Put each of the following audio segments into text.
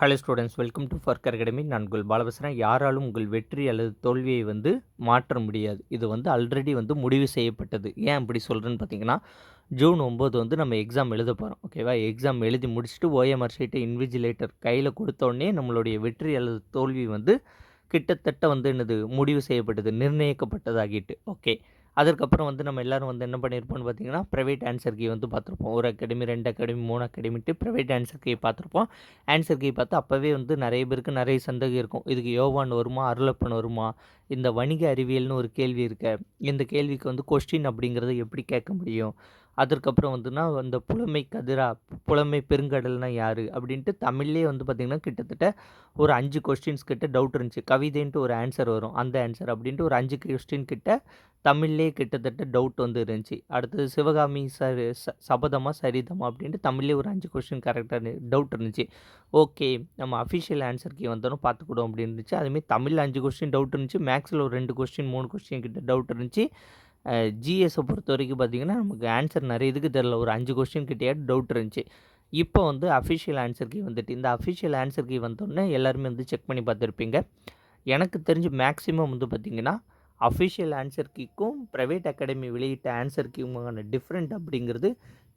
Hello students welcome to ஃபர்க் academy நான் உங்கள் பாலபசரன் யாராலும் உங்கள் வெற்றி அல்லது தோல்வியை வந்து மாற்ற முடியாது. இது வந்து ஆல்ரெடி வந்து முடிவு செய்யப்பட்டது. ஏன் அப்படி சொல்கிறேன்னு பார்த்தீங்கன்னா ஜூன் ஒம்பது வந்து நம்ம எக்ஸாம் எழுத போகிறோம் ஓகேவா எக்ஸாம் எழுதி முடிச்சுட்டு ஓஎம்ஆர் ஷீட்டை இன்விஜிலேட்டர் கையில் கொடுத்தோடனே நம்மளுடைய வெற்றி அல்லது தோல்வி வந்து கிட்டத்தட்ட வந்து என்னது முடிவு செய்யப்பட்டது நிர்ணயிக்கப்பட்டதாகிட்டு. ஓகே அதுக்கப்புறம் வந்து நம்ம எல்லாரும் வந்து என்ன பண்ணியிருப்போம்னு பார்த்தீங்கன்னா ப்ரைவேட் ஆன்சர் கீ வந்து பார்த்துருப்போம். ஒரு அகாடமி ரெண்டு அகாடமி மூணு அகாடமிட்டு ப்ரைவேட் ஆன்சர் கீ பார்த்துருப்போம். ஆன்சர் கீ பார்த்து அப்போவே வந்து நிறைய பேருக்கு நிறைய சந்தேகம் இருக்கும். இதுக்கு யோவான் வருமா அருளப்பன் வருமா? இந்த வணிக அறிவியல்னு ஒரு கேள்வி இருக்க இந்த கேள்விக்கு வந்து கொஸ்டின் அப்படிங்கிறத எப்படி கேட்க முடியும்? அதற்கப்புறம் வந்துன்னா அந்த புலமை கதிரா புலமை பெருங்கடல்னா யார்? அப்படின்ட்டு தமிழ்லேயே வந்து பார்த்திங்கன்னா கிட்டத்தட்ட ஒரு அஞ்சு கொஸ்டின்ஸ் கிட்ட டவுட் இருந்துச்சு. கவிதைன்ட்டு ஒரு ஆன்சர் வரும். அந்த ஆன்சர் அப்படின்ட்டு ஒரு அஞ்சு கொஸ்டின் கிட்ட தமிழ்லேயே கிட்டத்தட்ட டவுட் வந்து இருந்துச்சு. அடுத்தது சிவகாமி சரி ச சபதமா சரிதமா அப்படின்ட்டு தமிழ்லேயே ஒரு அஞ்சு கொஸ்டின் கரெக்டாக டவுட் இருந்துச்சு. ஓகே நம்ம அஃபிஷியல் ஆன்சர் வந்தோம் வந்தாலும் பார்த்துக்கிடும் அப்படின்னு இருந்துச்சு. அதுமாரி தமிழில் அஞ்சு கொஸ்டின் டவுட் இருந்துச்சு. மேக்ஸில் ஒரு ரெண்டு கொஸ்டின் மூணு கொஸ்டின் கிட்ட டவுட் இருந்துச்சு. ஜிஎஸை பொறுத்த வரைக்கும் பார்த்திங்கன்னா நமக்கு ஆன்சர் நிறைய இதுக்கு தெரில ஒரு அஞ்சு கொஸ்டின் கிட்டேயே டவுட் இருந்துச்சு. இப்போ வந்து அஃபிஷியல் ஆன்சர் கீ வந்துட்டு இந்த அஃபிஷியல் ஆன்சர் கீ வந்தோடனே எல்லாருமே வந்து செக் பண்ணி பார்த்துருப்பீங்க. எனக்கு தெரிஞ்சு மேக்ஸிமம் வந்து பார்த்திங்கன்னா அஃபிஷியல் ஆன்சர் கீக்கும் ப்ரைவேட் அகாடமி வெளியிட்ட ஆன்சர் கீக்குமான டிஃப்ரெண்ட் அப்படிங்கிறது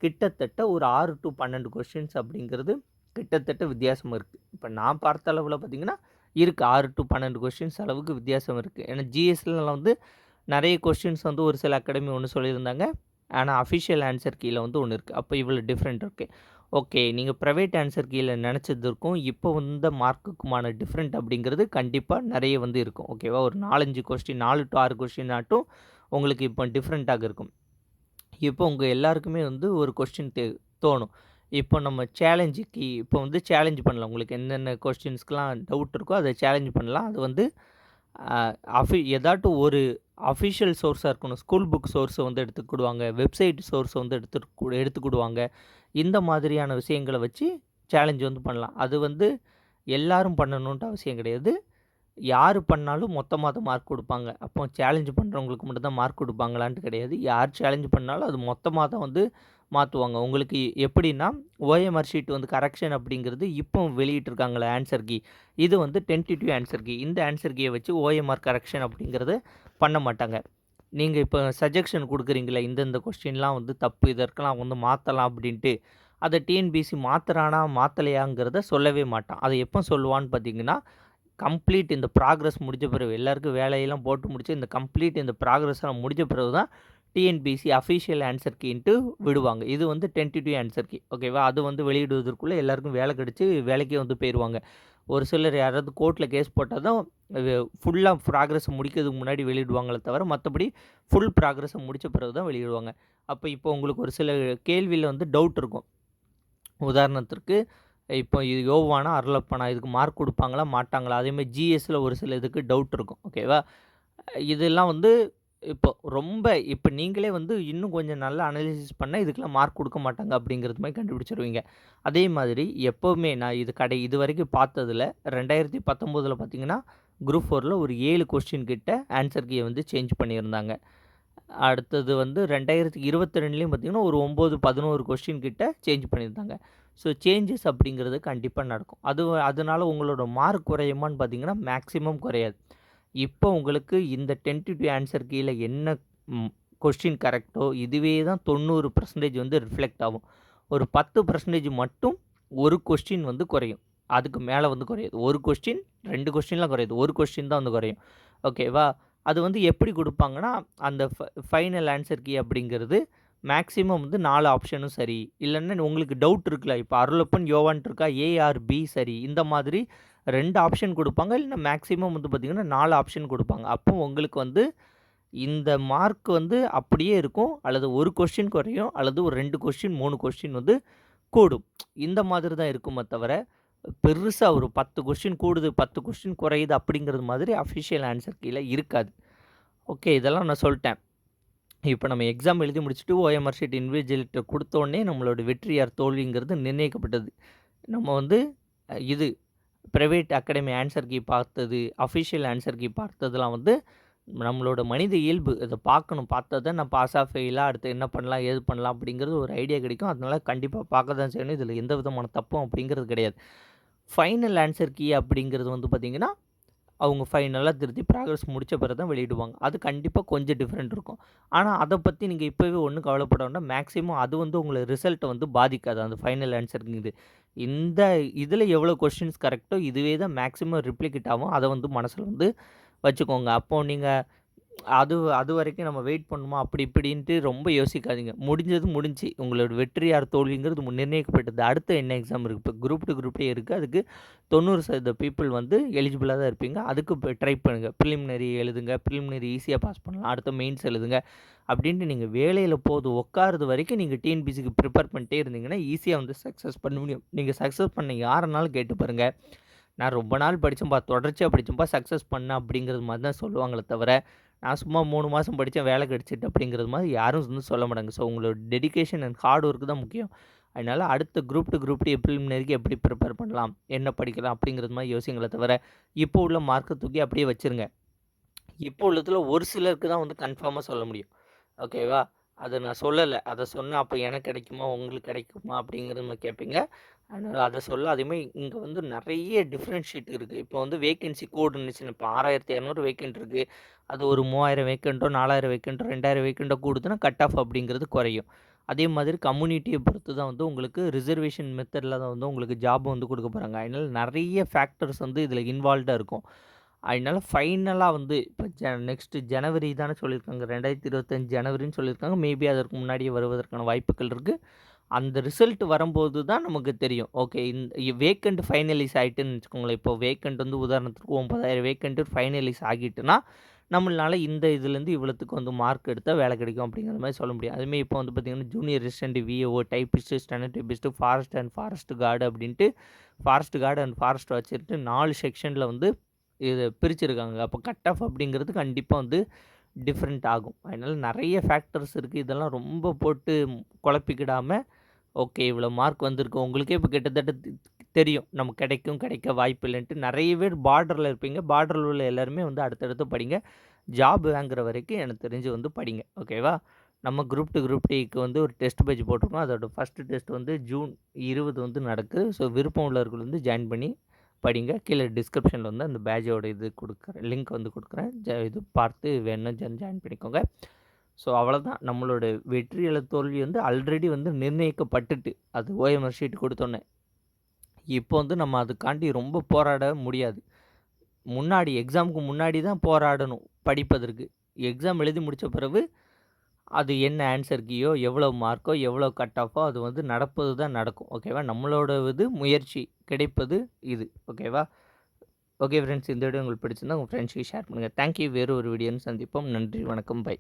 கிட்டத்தட்ட ஒரு ஆறு டு பன்னெண்டு கொஷின்ஸ் அப்படிங்கிறது கிட்டத்தட்ட வித்தியாசம் இருக்குது இப்போ நான் பார்த்த அளவில் பார்த்திங்கன்னா இருக்குது ஆறு டு பன்னெண்டு கொஷின்ஸ் அளவுக்கு வித்தியாசம் இருக்குது ஏன்னா ஜிஎஸ்லாம் வந்து நிறைய கொஸ்டின்ஸ் வந்து ஒரு சில அகாடமி ஒன்று சொல்லியிருந்தாங்க. ஆனால் அஃபிஷியல் ஆன்சர் கீழே வந்து ஒன்று இருக்குது அப்போ இவ்வளோ டிஃப்ரெண்ட் இருக்குது ஓகே நீங்கள் ப்ரைவேட் ஆன்சர் கீழே நினச்சதுக்கும் இப்போ வந்த மார்க்குக்குமான டிஃப்ரெண்ட் அப்படிங்கிறது கண்டிப்பாக நிறைய வந்து இருக்கும். ஓகேவா ஒரு நாலஞ்சு கொஸ்டின் நாலு டு ஆறு கொஸ்டின் ஆட்டும் உங்களுக்கு இப்போ டிஃப்ரெண்ட்டாக இருக்கும். இப்போ உங்கள் எல்லாருக்குமே வந்து ஒரு கொஸ்டின் தே தோணும். இப்போ நம்ம சேலஞ்சுக்கு இப்போ வந்து சேலஞ்ச் பண்ணலாம். உங்களுக்கு என்னென்ன கொஸ்டின்ஸ்க்கெலாம் டவுட் இருக்கோ அதை சேலஞ்ச் பண்ணலாம். அது வந்து அஃபி ஏதாட்டும் ஒரு அஃபிஷியல் சோர்ஸாக இருக்கணும். ஸ்கூல் புக் சோர்ஸை வந்து எடுத்துக்கிடுவாங்க. வெப்சைட் சோர்ஸை வந்து எடுத்து எடுத்துக்கிடுவாங்க. இந்த மாதிரியான விஷயங்களை வச்சு சேலஞ்ச் வந்து பண்ணலாம். அது வந்து எல்லாரும் பண்ணணுன்ட்டு அவசியம் கிடையாது. யார் பண்ணாலும் மொத்தமாக தான் மார்க் கொடுப்பாங்க. அப்போ சேலஞ்சு பண்ணுறவங்களுக்கு மட்டும் தான் மார்க் கொடுப்பாங்களான்ட்டு கிடையாது. யார் சேலஞ்சு பண்ணாலும் அது மொத்தமாக தான் வந்து மாற்றுவாங்க உங்களுக்கு எப்படின்னா ஓஎம்ஆர் ஷீட் வந்து கரெக்ஷன் அப்படிங்கிறது இப்போ வெளியிட்டிருக்காங்களே ஆன்சர் கீ இது வந்து டென்டிட்டிவ் ஆன்சர் கீ இந்த ஆன்சர் கீயை வச்சு ஓஎம்ஆர் கரெக்ஷன் அப்படிங்கிறது பண்ண மாட்டாங்க. நீங்கள் இப்போ சஜெக்ஷன் கொடுக்குறீங்களே இந்தந்த கொஸ்டின்லாம் வந்து தப்பு இதற்கெல்லாம் வந்து மாற்றலாம் அப்படின்ட்டு அதை டிஎன்பிசி மாற்றுறானா மாற்றலையாங்கிறத சொல்லவே மாட்டான். அதை எப்போ சொல்லுவான்னு பார்த்தீங்கன்னா கம்ப்ளீட் இந்த ப்ராக்ரஸ் முடிஞ்ச பிறகு எல்லாருக்கும் வேலையெல்லாம் போட்டு முடிச்சு இந்த கம்ப்ளீட் இந்த ப்ராக்ரஸ்லாம் முடிஞ்ச பிறகு தான் டிஎன்பிசி அஃபிஷியல் ஆன்சர் கீன்ட்டு விடுவாங்க. இது வந்து டென்டிட்டிவ் ஆன்சர் கீ ஓகேவா அது வந்து வெளியிடுவதற்குள்ளே எல்லாருக்கும் வேலை கிடச்சி வேலைக்கே வந்து போயிடுவாங்க ஒரு சிலர் யாராவது கோர்ட்டில் கேஸ் போட்டால் தான் ஃபுல்லாக ப்ராக்ரஸை முடிக்கிறதுக்கு முன்னாடி வெளியிடுவாங்களே தவிர மற்றபடி ஃபுல் ப்ராக்ரஸை முடித்த பிறகு தான் வெளியிடுவாங்க. அப்போ இப்போ உங்களுக்கு ஒரு சில கேள்வியில் வந்து டவுட் இருக்கும். உதாரணத்திற்கு இப்போ இது யோவானா அருளப்பனா இதுக்கு மார்க் கொடுப்பாங்களா மாட்டாங்களா? அதேமாதிரி ஜிஎஸ்சில் ஒரு சில இதுக்கு டவுட் இருக்கும் ஓகேவா இதெல்லாம் வந்து இப்போ ரொம்ப இப்போ நீங்களே வந்து இன்னும் கொஞ்சம் நல்லா அனலிசிஸ் பண்ணால் இதுக்கெல்லாம் மார்க் கொடுக்க மாட்டாங்க அப்படிங்கிறது மாதிரி கண்டுபிடிச்சிருவீங்க. அதே மாதிரி எப்போவுமே நான் இது கடை இது வரைக்கும் பார்த்ததில் ரெண்டாயிரத்தி பத்தொம்போதில் பார்த்தீங்கன்னா குரூப் ஃபோரில் ஒரு ஏழு கொஸ்டின் கிட்ட ஆன்சர் கீயை வந்து சேஞ்ச் பண்ணியிருந்தாங்க. அடுத்தது வந்து ரெண்டாயிரத்தி இருபத்தி ரெண்டுலேயும் பார்த்திங்கன்னா ஒரு ஒம்பது பதினோரு கொஸ்டின் கிட்ட சேஞ்ச் பண்ணியிருந்தாங்க. ஸோ சேஞ்சஸ் அப்படிங்கிறது கண்டிப்பாக நடக்கும். அது அதனால் உங்களோட மார்க் குறையுமான்னு பார்த்தீங்கன்னா மேக்ஸிமம் குறையாது. இப்போ உங்களுக்கு இந்த டென்டிவ் ஆன்சர் கீழே என்ன கொஸ்டின் கரெக்டோ இதுவே தான் தொண்ணூறு பர்சன்டேஜ் வந்து ரிஃப்ளெக்ட் ஆகும். ஒரு பத்து பர்சன்டேஜ் மட்டும் ஒரு கொஸ்டின் வந்து குறையும். அதுக்கு மேலே வந்து குறையுது. ஒரு கொஸ்டின் ரெண்டு கொஸ்டின்லாம் குறையுது. ஒரு கொஸ்டின் தான் வந்து குறையும். ஓகேவா அது வந்து எப்படி கொடுப்பாங்கன்னா அந்த ஃபைனல் ஆன்சர் கீ அப்படிங்கிறது மேக்ஸிமம் வந்து நாலு ஆப்ஷனும் சரி. இல்லைன்னா உங்களுக்கு டவுட் இருக்குல்ல இப்போ அருளப்பன் யோவான் இருக்கா ஏஆர்பி சரி. இந்த மாதிரி ரெண்டு ஆப்ஷன் கொடுப்பாங்க. இல்லைன்னா மேக்ஸிமம் வந்து பார்த்திங்கன்னா நாலு ஆப்ஷன் கொடுப்பாங்க. அப்போ உங்களுக்கு வந்து இந்த மார்க் வந்து அப்படியே இருக்கும். அல்லது ஒரு கொஸ்டின் குறையும். அல்லது ஒரு ரெண்டு கொஸ்டின் மூணு கொஸ்டின் வந்து கூடும். இந்த மாதிரி தான் இருக்குமே தவிர பெருசாக ஒரு பத்து கொஸ்டின் கூடுது பத்து கொஸ்டின் குறையுது அப்படிங்கிறது மாதிரி அஃபிஷியல் ஆன்சர் கீழே இருக்காது. ஓகே இதெல்லாம் நான் சொல்லிட்டேன். இப்போ நம்ம எக்ஸாம் எழுதி முடிச்சுட்டு ஓஎம்ஆர் ஷீட் இன்விஜுவல்கிட்ட கொடுத்தோடனே நம்மளோட வெற்றியார் தோல்விங்கிறது நிர்ணயிக்கப்பட்டது. நம்ம வந்து இது ப்ரைவேட் அகாடமி ஆன்சர் கீ பார்த்தது அஃபிஷியல் ஆன்சர் கீ பார்த்ததெல்லாம் வந்து நம்மளோட மனித இயல்பு. இதை பார்க்கணும். பார்த்தா தான் நான் பாஸாக ஃபெயிலாக அடுத்து என்ன பண்ணலாம் ஏது பண்ணலாம் அப்படிங்கிறது ஒரு ஐடியா கிடைக்கும். அதனால கண்டிப்பாக பார்க்க தான் செய்யணும். இதில் எந்த விதமான தப்பும் அப்படிங்கிறது கிடையாது. ஃபைனல் ஆன்சர் கீ அப்படிங்கிறது வந்து பார்த்திங்கன்னா அவங்க ஃபைனலாக திருத்தி ப்ராக்ரஸ் முடித்த பிறகு தான் வெளியிடுவாங்க. அது கண்டிப்பாக கொஞ்சம் டிஃப்ரெண்ட் இருக்கும். ஆனால் அதை பற்றி நீங்கள் இப்போவே ஒன்றும் கவலைப்பட வேண்டாம். மேக்ஸிமம் அது வந்து உங்களை ரிசல்ட்டை வந்து பாதிக்காது. அந்த ஃபைனல் ஆன்சருங்கிறது இந்த இதில் எவ்வளோ கொஷின்ஸ் கரெக்டோ இதுவே தான் மேக்ஸிமம் ரிப்ளிகேட் ஆகும். அதை வந்து மனசில் வந்து வச்சுக்கோங்க. அப்போது நீங்கள் அது அது வரைக்கும் நம்ம வெயிட் பண்ணுமா? அப்படி இப்படின்ட்டு ரொம்ப யோசிக்காதீங்க. முடிஞ்சது முடிஞ்சு. உங்களோட வெற்றியார் தோல்விங்கிறது மு- நிர்ணயிக்கப்பட்டது. அடுத்த என்ன எக்ஸாம் இருக்குது இப்போ குரூப் டு குரூப் டே இருக்குது அதுக்கு தொண்ணூறு சதவீத பீப்புள் வந்து எலிஜிபிளாக தான் இருப்பீங்க. அதுக்கு இப்போ ட்ரை பண்ணுங்கள் ப்ரிலிமினரி எழுதுங்க. ப்ரிலிமினரி ஈஸியாக பாஸ் பண்ணலாம். அடுத்த மெயின்ஸ் எழுதுங்க. அப்படின்ட்டு நீங்கள் வேலையில் போது உட்காருது வரைக்கும் நீங்கள் டிஎன்பிசிக்கு ப்ரிப்பேர் பண்ணிட்டே இருந்தீங்கன்னா ஈஸியாக வந்து சக்ஸஸ் பண்ண முடியும். நீங்கள் சக்ஸஸ் பண்ண யாருனாலும் கேட்டு பாருங்கள் நான் ரொம்ப நாள் படித்தேன்ப்பா தொடர்ச்சியாக படித்தேன்ப்பா சக்ஸஸ் பண்ணேன் அப்படிங்கிறது மாதிரி தான் சொல்லுவாங்களே தவிர நான் சும்மா மூணு மாதம் படித்தேன் வேலை கிடச்சிட்டு அப்படிங்கிறது மாதிரி யாரும் வந்து சொல்ல மாட்டாங்க. ஸோ உங்களோட டெடிகேஷன் அண்ட் ஹார்ட் ஒர்க்கு தான் முக்கியம். அதனால் அடுத்த குரூப் டு குரூப் டி ப்ரிலிமினரிக்கு எப்படி ப்ரிப்பேர் பண்ணலாம் என்ன படிக்கலாம் அப்படிங்கிறது மாதிரி யோசிங்களே தவிர இப்போ உள்ள மார்க்கை தூக்கி அப்படியே வச்சுருங்க. இப்போ உள்ளதில் ஒரு சிலருக்கு தான் வந்து கன்ஃபார்மாக சொல்ல முடியும். ஓகேவா அதை நான் சொல்லலை. அதை சொன்னால் அப்போ எனக்கு கிடைக்குமா? உங்களுக்கு கிடைக்குமா? அப்படிங்கிறது கேட்பீங்க. அதனால் அதை சொல்ல அதேமாதிரி இங்கே வந்து நிறைய டிஃப்ரென்ஷியேட் இருக்குது இப்போ வந்து வேகன்சி கோடு இருந்துச்சுன்னு இப்போ ஆறாயிரத்தி இரநூறு வேக்கண்ட் இருக்குது அது ஒரு மூவாயிரம் வேக்கண்ட்டோ நாலாயிரம் வேக்கண்ட்டோ ரெண்டாயிரம் வேக்கண்ட்டோ கூடுதுன்னா கட் ஆஃப் அப்படிங்கிறது குறையும். அதே மாதிரி கம்யூனிட்டியை பொறுத்து தான் வந்து உங்களுக்கு ரிசர்வேஷன் மெத்தடில் தான் வந்து உங்களுக்கு ஜாப் வந்து கொடுக்க போகிறாங்க அதனால் நிறைய ஃபேக்டர்ஸ் வந்து இதில் இன்வால்வ்டாக இருக்கும். அதனால ஃபைனலாக வந்து இப்போ ஜ நெக்ஸ்ட்டு ஜனவரி தானே சொல்லியிருக்காங்க. ரெண்டாயிரத்தி இருபத்தஞ்சு ஜனவரின்னு சொல்லியிருக்காங்க. மேபி அதற்கு முன்னாடியே வருவதற்கான வாய்ப்புகள் இருக்குது அந்த ரிசல்ட் வரும்போது தான் நமக்கு தெரியும். ஓகே இந்த வேக்கண்ட் ஃபைனலைஸ் ஆகிட்டுன்னு வச்சுக்கோங்களேன். இப்போ வேக்கண்ட் வந்து உதாரணத்துக்கு ஒன்பதாயிரம் வேக்கண்ட்டு ஃபைனலைஸ் ஆகிட்டுனா நம்மளால இந்த இதுலேருந்து இவ்வளோத்துக்கு வந்து மார்க் எடுத்தால் வேலை கிடைக்கும் அப்படிங்கிற மாதிரி சொல்ல முடியும். அதுமாதிரி இப்போ வந்து பார்த்திங்கன்னா junior resident VAO typist standard typist forest and forest guard அப்படின்ட்டு ஃபாரஸ்ட் கார்டு அண்ட் ஃபாரஸ்ட் வச்சுட்டு நாலு செக்ஷனில் வந்து இது பிரிச்சுருக்காங்க. அப்போ கட் ஆஃப் அப்படிங்கிறது கண்டிப்பாக வந்து டிஃப்ரெண்ட் ஆகும். அதனால் நிறைய ஃபேக்டர்ஸ் இருக்குது இதெல்லாம் ரொம்ப போட்டு குழப்பிக்கிடாமல் ஓகே இவ்வளோ மார்க் வந்திருக்கு. உங்களுக்கே இப்போ கிட்டத்தட்ட தெரியும். நம்ம கிடைக்கும் கிடைக்க வாய்ப்பு இல்லைன்ட்டு நிறைய பேர் பார்டரில் இருப்பீங்க. பார்டரில் உள்ள எல்லாருமே வந்து அடுத்தடுத்து படிங்க. ஜாப் வாங்குற வரைக்கும் எனக்கு தெரிஞ்சு வந்து படிங்க. ஓகேவா? நம்ம குரூப் டு குரூப் டிக்கு வந்து ஒரு டெஸ்ட் பேஜ் போட்டிருக்கோம். அதோட ஃபஸ்ட்டு டெஸ்ட் வந்து ஜூன் இருபது வந்து நடக்குது. ஸோ விருப்பம் உள்ளவர்கள் வந்து ஜாயின் பண்ணி படிங்க. கீழே டிஸ்கிரிப்ஷனில் வந்து அந்த பேஜோட இது கொடுக்குறேன் லிங்க் வந்து கொடுக்குறேன். ஜ இது பார்த்து வேணும் ஜாயின் பண்ணிக்கோங்க. ஸோ அவ்வளோதான். நம்மளோட வெற்றி அல்ல தோல்வி வந்து ஆல்ரெடி வந்து நிர்ணயிக்கப்பட்டுட்டு அது ஓஎம்ஆர் ஷீட் கொடுத்தோன்னே. இப்போ வந்து நம்ம அதுக்காண்டி ரொம்ப போராட முடியாது. முன்னாடி எக்ஸாமுக்கு முன்னாடி தான் போராடணும் படிப்பதற்கு. எக்ஸாம் எழுதி முடித்த பிறகு அது என்ன ஆன்சர் கீயோ எவ்வளோ மார்க்கோ எவ்வளோ கட் ஆஃபோ அது வந்து நடப்பது தான் நடக்கும். ஓகேவா நம்மளோட இது முயற்சி கிடைப்பது இது. ஓகேவா ஓகே ஃப்ரெண்ட்ஸ் இந்த வீடியோ உங்களுக்கு பிடிச்சிருந்தா உங்கள் ஃப்ரெண்ட்ஸுக்கு ஷேர் பண்ணுங்கள் தேங்க்யூ வேறு ஒரு வீடியோன்னு சந்திப்போம். நன்றி வணக்கம். பை